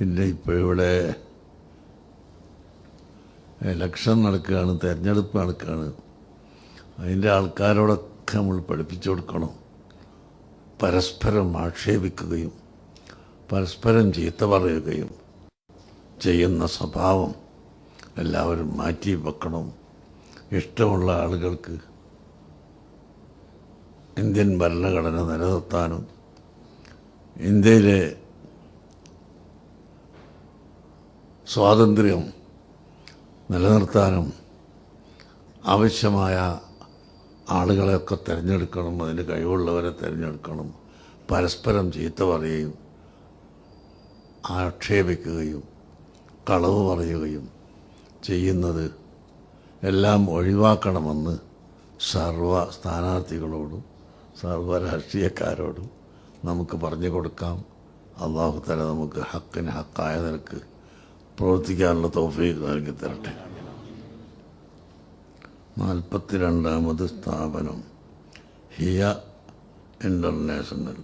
പിന്നെ ഇപ്പോൾ ഇവിടെ ഇലക്ഷൻ നടക്കുകയാണ് തെരഞ്ഞെടുപ്പ് നടക്കുകയാണ്. അതിന്റെ ആൾക്കാരോടൊക്കെ നമ്മൾ പഠിപ്പിച്ചു കൊടുക്കണം. പരസ്പരം ആക്ഷേപിക്കുകയും പരസ്പരം ചീത്ത പറയുകയും ചെയ്യുന്ന സ്വഭാവം എല്ലാവരും മാറ്റി വെക്കണം. ഇഷ്ടമുള്ള ആളുകൾക്ക് ഇന്ത്യൻ ഭരണഘടന നിലനിർത്താനും ഇന്ത്യയിലെ സ്വാതന്ത്ര്യം നിലനിർത്താനും ആവശ്യമായ ആളുകളെയൊക്കെ തിരഞ്ഞെടുക്കണം അതിന് കഴിവുള്ളവരെ തിരഞ്ഞെടുക്കണം പരസ്പരം ചീത്ത പറയുകയും ആക്ഷേപിക്കുകയും കളവ് പറയുകയും ചെയ്യുന്നത് എല്ലാം ഒഴിവാക്കണമെന്ന് സർവ സ്ഥാനാർത്ഥികളോടും സർവ രാഷ്ട്രീയക്കാരോടും നമുക്ക് പറഞ്ഞു കൊടുക്കാം. അള്ളാഹു തല നമുക്ക് ഹക്കിന് ഹക്കായ നിരക്ക് പ്രവർത്തിക്കാനുള്ള തോഫീക്ക് നൽകി തരട്ടെ. നാൽപ്പത്തി രണ്ടാമത് സ്ഥാപനം ഹിയ ഇന്റർനാഷണൽ